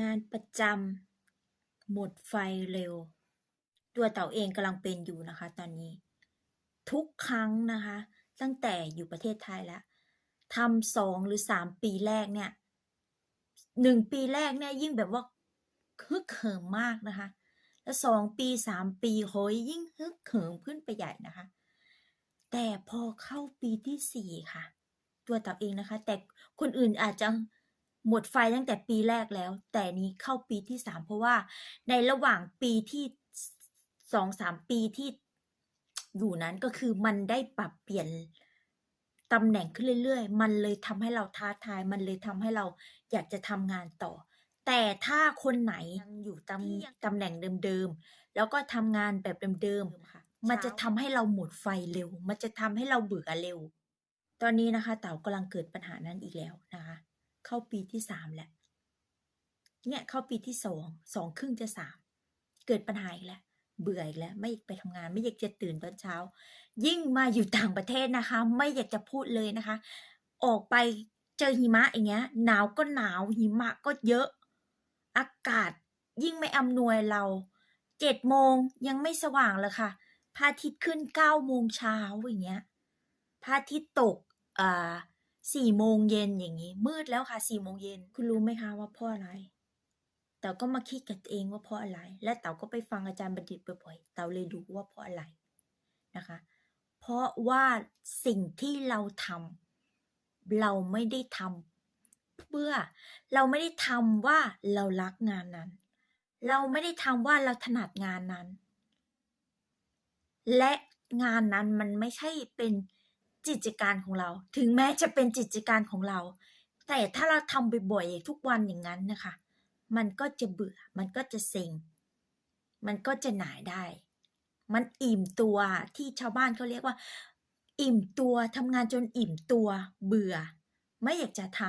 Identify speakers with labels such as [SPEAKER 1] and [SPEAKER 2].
[SPEAKER 1] งานประจำหมดไฟเร็ว ตัวเต๋าเองกำลังเป็นอยู่นะคะ ตอนนี้ ทุกครั้งนะคะ ตั้งแต่อยู่ประเทศไทยแล้วทำสองหรือสามปีแรกเนี่ยหนึ่งปีแรกเนี่ยยิ่งแบบว่าฮึกเหิมมากนะคะ แล้วสองปีสามปีโหยยิ่งฮึกเหิมขึ้นไปใหญ่นะคะ แต่พอเข้าปีที่สี่ค่ะ ตัวเต๋าเองนะคะ แต่คนอื่นอาจจะ หมดไฟตั้งแต่ปีแรกแล้ว แต่นี้เข้าปีที่สามเพราะว่าในระหว่างปีที่สองสามปีที่อยู่นั้นก็คือมันได้ปรับเปลี่ยนตำแหน่งขึ้นเรื่อยๆ มันเลยทำให้เราท้าทาย มันเลยทำให้เราอยากจะทำงานต่อ แต่ถ้าคนไหนยังอยู่ตำตำแหน่งเดิมๆ แล้วก็ทำงานแบบเดิมๆค่ะมันจะทำให้เราหมดไฟเร็ว มันจะทำให้เราเบื่อเร็ว ตอนนี้นะคะ เต๋ากำลังเกิดปัญหานั้นอีกแล้วนะคะ เข้าปีที่สามแล้วเนี่ยเข้าปีที่สองสองครึ่งจะสามเกิดปัญหาอีกแล้วเบื่ออีกแล้ว ไม่อยากไปทำงาน ไม่อยากจะตื่นตอนเช้า ยิ่งมาอยู่ต่างประเทศนะคะ ไม่อยากจะพูดเลยนะคะ ออกไปเจอหิมะอย่างเงี้ย หนาวก็หนาวหิมะก็เยอะ อากาศยิ่งไม่อำนวยเราเจ็ดโมงยังไม่สว่างเลยค่ะพระอาทิตย์ขึ้นเก้าโมงเช้าอย่างเงี้ยพระอาทิตย์ตกอ่า สี่โมงเย็นอย่างงี้ มืดแล้วค่ะสี่โมงเย็นคุณรู้ไหมคะว่าเพราะอะไรเต๋าก็มาคิดกับตัวเองว่าเพราะอะไร และเต๋าก็ไปฟังอาจารย์บัณฑิตบ่อยๆเต๋าเลยรู้ว่าเพราะอะไรนะคะ เพราะว่าสิ่งที่เราทำเราไม่ได้ทำเพื่อเราไม่ได้ทำว่าเรารักงานนั้น เราไม่ได้ทำว่าเราถนัดงานนั้น และงานนั้นมันไม่ใช่เป็น จิจการของเรา ถึงแม้จะเป็นจิจการของเรา แต่ถ้าเราทำบ่อยๆทุกวันอย่างนั้นนะคะ มันก็จะเบื่อ มันก็จะเซ็ง มันก็จะหน่ายได้ มันอิ่มตัวที่ชาวบ้านเขาเรียกว่า อิ่มตัวทำงานจนอิ่มตัว เบื่อ ไม่อยากจะทำ